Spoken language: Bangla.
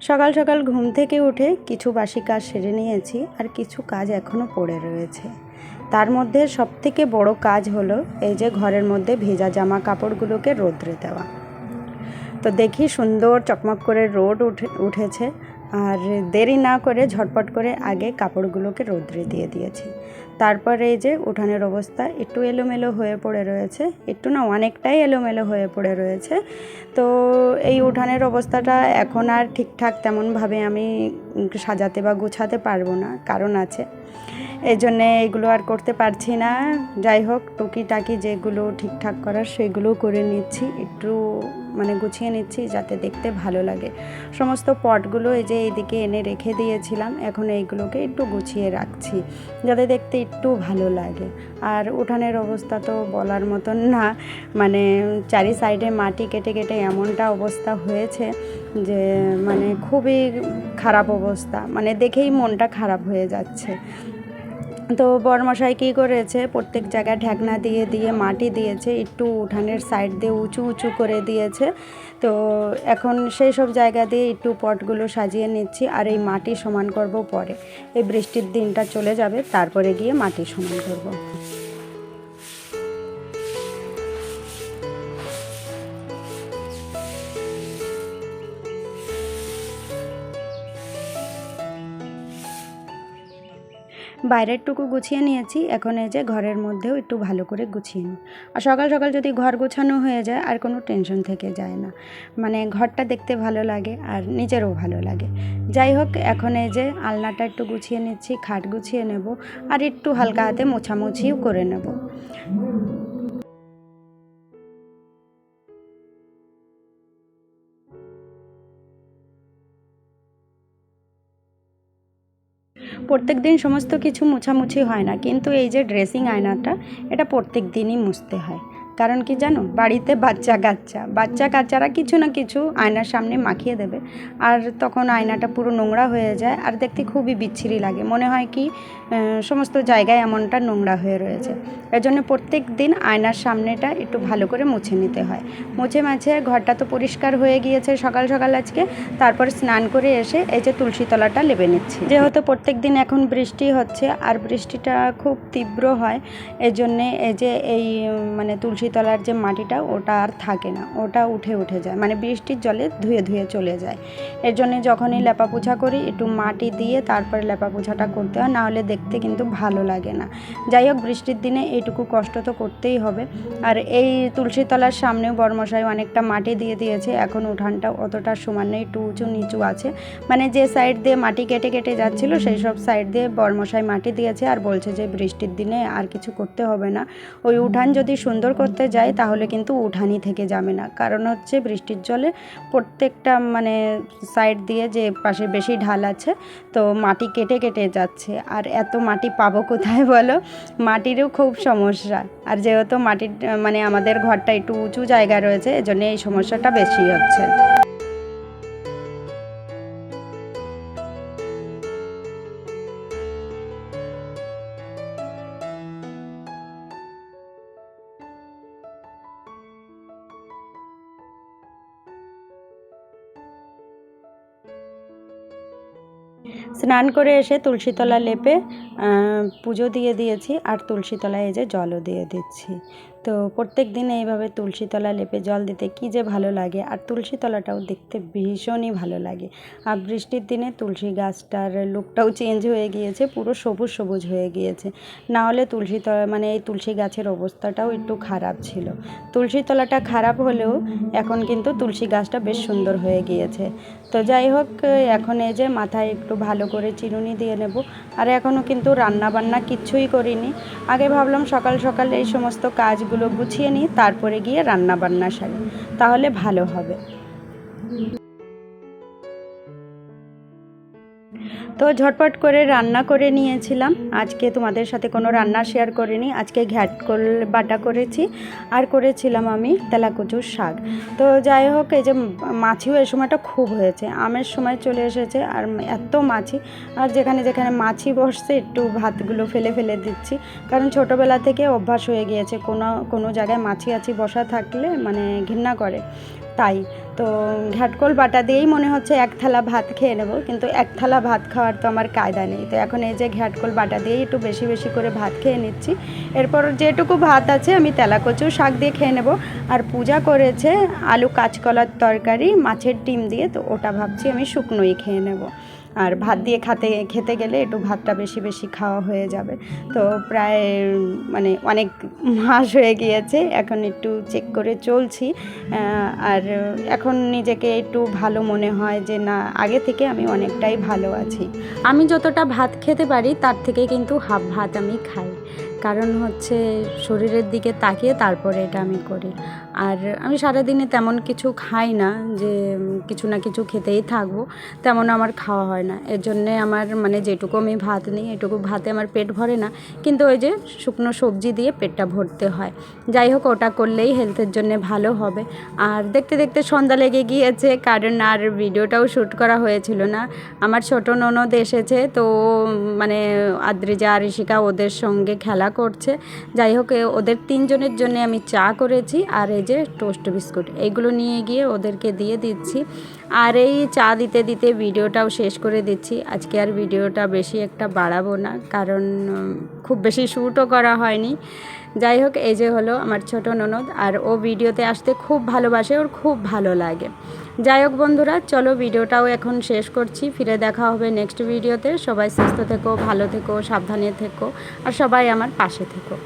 সকাল সকাল ঘুম থেকে উঠে কিছু বাসি কাজ সেরে নিয়েছি আর কিছু কাজ এখনও পড়ে রয়েছে। তার মধ্যে সবথেকে বড় কাজ হলো এই যে ঘরের মধ্যে ভেজা জামা কাপড়গুলোকে রোদ্রে দেওয়া। তো দেখি সুন্দর চকমক করে রোদ উঠে, উঠেছে আর দেরি না করে ঝটপট করে আগে কাপড়গুলোকে রোদ্রে দিয়ে দিয়েছি। তারপরে এই যে উঠানের অবস্থা একটু এলোমেলো হয়ে পড়ে রয়েছে। একটু না অনেকটাই এলোমেলো হয়ে পড়ে রয়েছে। তো এই উঠানের অবস্থাটা এখন আর ঠিকঠাক তেমনভাবে আমি সাজাতে বা গুছাতে পারব না, কারণ আছে। এই জন্যে এগুলো আর করতে পারছি না। যাই হোক, টুকিটাকি যেগুলো ঠিকঠাক করার সেগুলো করে নিচ্ছি। একটু মানে গুছিয়ে নিচ্ছি যাতে দেখতে ভালো লাগে। সমস্ত পটগুলো এই যে এইদিকে এনে রেখে দিয়েছিলাম, এখন এইগুলোকে একটু গুছিয়ে রাখছি, যাতে দেখতে একটু ভালো লাগে। আর উঠানের অবস্থা তো বলার মতন না মানে চারি সাইডে মাটি কেটে কেটে এমনটা অবস্থা হয়েছে যে মানে খুবই খারাপ অবস্থা মানে দেখেই মনটা খারাপ হয়ে যাচ্ছে। তো বরমশাই কী করেছে? প্রত্যেক জায়গায় ঢাকনা দিয়ে দিয়ে, মাটি দিয়েছে, একটু উঠানের সাইড দিয়ে উঁচু উঁচু করে দিয়েছে। তো এখন সেই সব জায়গা দিয়ে একটু পটগুলো সাজিয়ে নিচ্ছি আর এই মাটি সমান করব পরে। এই বৃষ্টির দিনটা চলে যাবে, তারপরে গিয়ে মাটি সমান করব। বাইরের টুকু গুছিয়ে নিয়েছি। এখন এই যে ঘরের মধ্যেও একটু ভালো করে গুছিয়ে নিই। আর সকাল সকাল যদি ঘর গোছানো হয়ে যায়, আর কোনো টেনশন থেকে যায় না। মানে ঘরটা দেখতে ভালো লাগে, আর নিজেরও ভালো লাগে। যাই হোক, এখন এই যে আলনাটা একটু গুছিয়ে নিচ্ছি, খাট গুছিয়ে নেব, আর একটু হালকা হাতে মোছামুছিও করে নেব। প্রত্যেক দিন সমস্ত কিছু মোছামুছি হয় না। কিন্তু এই যে ড্রেসিং আয়নাটা, এটা প্রত্যেক দিনই মুছতে হয়। কারণ কি জানো? বাড়িতে বাচ্চা কাচ্চা। বাচ্চা কাচ্চারা কিছু না কিছু আয়নার সামনে মাখিয়ে দেবে। আর তখন আয়নাটা পুরো নোংরা হয়ে যায় আর দেখতে খুবই বিচ্ছিরি লাগে। মনে হয় কি সমস্ত জায়গায় এমনটা নোংরা হয়ে রয়েছে। এর জন্য প্রত্যেক দিন আয়নার সামনেটা একটু ভালো করে মুছে নিতে হয়। মুছে মাছে ঘরটা তো পরিষ্কার হয়ে গিয়েছে সকাল সকাল আজকে। তারপর স্নান করে এসে এই যে তুলসী তলাটা লেবে নিচ্ছি। যেহেতু প্রত্যেক দিন এখন বৃষ্টি হচ্ছে আর বৃষ্টিটা খুব তীব্র হয় এই জন্যে এই যে এই মানে তুলসী তলার যে মাটিটা, ওটা আর থাকে না। ওটা উঠে উঠে যায়। মানে বৃষ্টির জলে ধুয়ে ধুয়ে চলে যায়। এর জন্য যখনই লেপা পোছা করি, একটু মাটি দিয়ে তারপরে লেপা পোছাটা করতে হয়। নাহলে দেখতে কিন্তু ভালো লাগে না। যাই হোক, বৃষ্টির দিনে এইটুকু কষ্ট তো করতেই হবে। আর এই তুলসী তলার সামনেও বর্মশাই অনেকটা মাটি দিয়ে দিয়েছে। এখন উঠানটা অতটা সমান নেই, একটু উঁচু, নিচু আছে। মানে যে সাইড দিয়ে মাটি কেটে কেটে যাচ্ছিল, সেই সব সাইড দিয়ে বর্মশাই মাটি দিয়েছে। আর বলছে যে বৃষ্টির দিনে আর কিছু করতে হবে না। ওই উঠান যদি সুন্দর করতে যায় তাহলে কিন্তু উঠানি থেকে যাবে না। কারণ হচ্ছে বৃষ্টির জলে প্রত্যেকটা মানে সাইড দিয়ে যে পাশে বেশি ঢাল আছে, তো মাটি কেটে কেটে যাচ্ছে। আর এত মাটি পাবো কোথায় বলো? মাটিরও খুব সমস্যা। আর যেহেতু মাটির মানে আমাদের ঘরটা একটু উঁচু জায়গা রয়েছে, এজন্য এই সমস্যাটা বেশি হচ্ছে। স্নান করে এসে তুলসীতলা লেপে পুজো দিয়ে দিয়েছি, আর তুলসীতলায় এই যে জলও দিয়ে দিচ্ছি। তো প্রত্যেক দিন এইভাবে তুলসীতলা লেপে জল দিতে কী যে ভালো লাগে। আর তুলসী তলাটাও দেখতে ভীষণই ভালো লাগে। আর বৃষ্টির দিনে তুলসী গাছটার লুকটাও চেঞ্জ হয়ে গিয়েছে, পুরো সবুজ সবুজ হয়ে গিয়েছে। না হলে তুলসী তলা মানে এই তুলসী গাছের অবস্থাটাও একটু খারাপ ছিল। তুলসী তলাটা খারাপ হলেও এখন কিন্তু তুলসী গাছটা বেশ সুন্দর হয়ে গিয়েছে। তো যাই হোক, এখন এই যে মাথায় একটু ভালো করে চিরুনি দিয়ে নেব। আর এখনও কিন্তু রান্না বান্না কিচ্ছুই করিনি। আগে ভাবলাম সকাল সকাল এই সমস্ত কাজগুলো গুছিয়ে নিই তারপরে গিয়ে রান্না বান্না সারি। তাহলে ভালো হবে। তো ঝটপট করে রান্না করে নিয়েছিলাম। আজকে তোমাদের সাথে কোনো রান্না শেয়ার করিনি। আজকে ঘ্যাট বাটা করেছি। আর করেছিলাম আমি তেলাকুচুর শাক। তো যাই হোক, এই যে মাছিও এই সময়টা খুব হয়েছে। আমের সময় চলে এসেছে আর এত মাছি। আর যেখানে যেখানে মাছি বসছে, একটু ভাতগুলো ফেলে ফেলে দিচ্ছি। কারণ ছোটোবেলা থেকে অভ্যাস হয়ে গিয়েছে। কোনো কোনো জায়গায় মাছি আছি বসা থাকলে মানে ঘৃণা করে। তাই। তো ঘাটকোল বাটা দিয়েই মনে হচ্ছে এক থালা ভাত খেয়ে নেব, কিন্তু এক থালা ভাত খাওয়ার তো আমার কায়দা নেই। তো এখন এই যে ঘাটকোল বাটা দিয়েই একটু বেশি বেশি করে ভাত খেয়ে নিচ্ছি। এরপর যেটুকু ভাত আছে আমি তেলাকচু শাক দিয়ে খেয়ে নেব। আর পূজা করেছে আলু কাঁচকলার তরকারি, মাছের ডিম দিয়ে, তো ওটা ভাবছি আমি শুকনোই খেয়ে নেব। আর ভাত দিয়ে খাতে খেতে গেলে একটু ভাতটা বেশি বেশি খাওয়া হয়ে যাবে। তো প্রায় মানে অনেক মাস হয়ে গিয়েছে এখন একটু চেক করে চলছি। আর এখন নিজেকে একটু ভালো মনে হয় যে না আগে থেকে আমি অনেকটাই ভালো আছি। আমি যতটা ভাত খেতে পারি তার থেকে কিন্তু হাফ ভাত আমি খাই। কারণ হচ্ছে শরীরের দিকে তাকিয়ে তারপরে এটা আমি করি। আর আমি সারাদিনে তেমন কিছু খাই না যে কিছু না কিছু খেতেই থাকব তেমন আমার খাওয়া হয় না। এর জন্যে আমার মানে যেটুকু আমি ভাত নিই, এটুকু ভাতে আমার পেট ভরে না। কিন্তু ওই যে শুকনো সবজি দিয়ে পেটটা ভরতে হয়। যাই হোক, ওটা করলেই হেলথের জন্য ভালো হবে। আর দেখতে দেখতে সন্ধ্যা লেগে গিয়েছে, কারণ আর ভিডিওটাও শ্যুট করা হয়েছিল না। আমার ছোটো ননদ এসেছে, তো মানে আদ্রিজা আর ঋষিকা ওদের সঙ্গে খেলা করছে। যাই হোক ওদের তিনজনের জন্য আমি চা করেছি আর এই যে টোস্ট বিস্কুট। এইগুলো নিয়ে গিয়ে ওদেরকে দিয়ে দিচ্ছি। আর এই চা দিতে দিতে ভিডিওটাও শেষ করে দিচ্ছি। আজকে আর ভিডিওটা বেশি একটা বাড়াবো না, কারণ খুব বেশি শ্যুটও করা হয়নি। যাই হোক, এই যে হলো আমার ছোট ননদ, আর ও ভিডিওতে আসতে খুব ভালোবাসে, ওর খুব ভালো লাগে। যাই হোক বন্ধুরা, চলো ভিডিওটাও এখন শেষ করছি, ফিরে দেখা হবে নেক্সট ভিডিওতে সবাই সুস্থ থেকো, ভালো থেকো, সাবধানে থেকো, আর সবাই আমার পাশে থেকো।